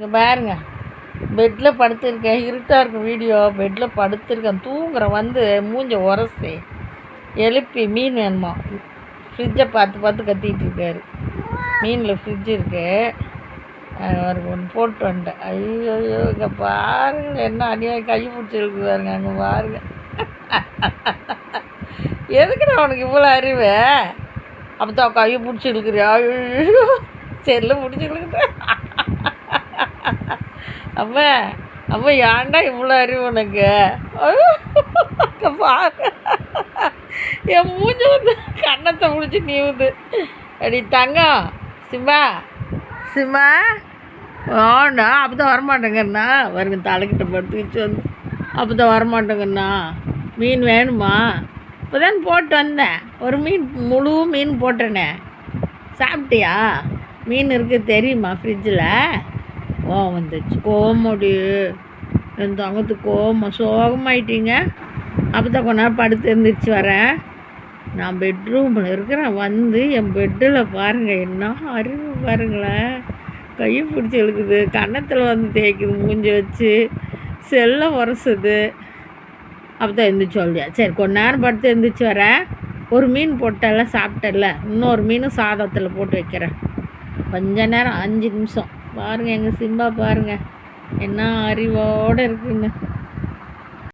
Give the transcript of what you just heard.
இங்கே பாருங்க. பெட்டில் படுத்திருக்கேன். இருட்டாக இருக்கும் வீடியோ பெட்டில் படுத்திருக்கேன். தூங்குறேன் வந்து மூஞ்ச உரசி. எழுப்பி மீன் வேணுமா? ஃப்ரிட்ஜை பார்த்து பார்த்து கத்திட்டு இருக்காரு. மீனில் ஃப்ரிட்ஜ் இருக்கு. அவருக்கு ஒன்று போட்டு வந்துட்டேன். ஐயோ ஐயோ இங்கே பாருங்க. என்ன அநியாயம். கை பிடிச்சி இருக்கு பாருங்க. அங்கே பாருங்க. எதுக்குடா உனக்கு இவ்வளோ அறிவு? அப்போ தான் கை பிடிச்சி இழுக்கிறியா ஐயோ செல்லு பிடிச்சி இழுக்குது. அவ்வ அம்மா ஏன்டா இவ்வளோ அறிவு உனக்கு? பாரு. என் மூஞ்சி வந்து கன்னத்தை முடிச்சு நீவுது. அடி தங்கம் சிம்மா. சிம்மா? ஆண்டா அப்போ தான் வரமாட்டேங்கண்ணா. வருங்க தலைக்கிட்ட படுத்து வச்சு வந்து. அப்போ தான் வரமாட்டேங்கண்ணா. மீன் வேணுமா? இப்போ தான் போட்டு வந்தேன். ஒரு மீன் முழு மீன் போட்டேனே. சாப்பிட்டியா? மீன் இருக்குது தெரியுமா ஃப்ரிட்ஜில் கோவம் வந்துச்சு. கோவமோடி என் தங்கத்துக்கு கோவம் சோகமாயிட்டீங்க. அப்போ தான் கொஞ்ச நேரம் படுத்து எழுந்திரிச்சு வரேன். நான் பெட்ரூமில் இருக்கிறேன். வந்து என் பெட்டில் பாருங்கள் என்ன அறிவு பாருங்களேன். கையை பிடிச்சி இழுக்குது. கன்னத்தில் வந்து தேய்க்குது மூஞ்சி வச்சு செல்லை உரசுது. அப்போ தான் எந்திரிச்சு சொல்லியா. சரி கொஞ்ச நேரம் படுத்து எழுந்திரிச்சு வரேன். ஒரு மீன் போட்டல சாப்பிட்டல இன்னொரு மீன் சாதத்தில் போட்டு வைக்கிறேன். கொஞ்ச நேரம் அஞ்சு நிமிஷம். பாருங்கள் எங்கள் சிம்பா பாருங்கள் என்ன அறிவோடு இருக்குன்னு.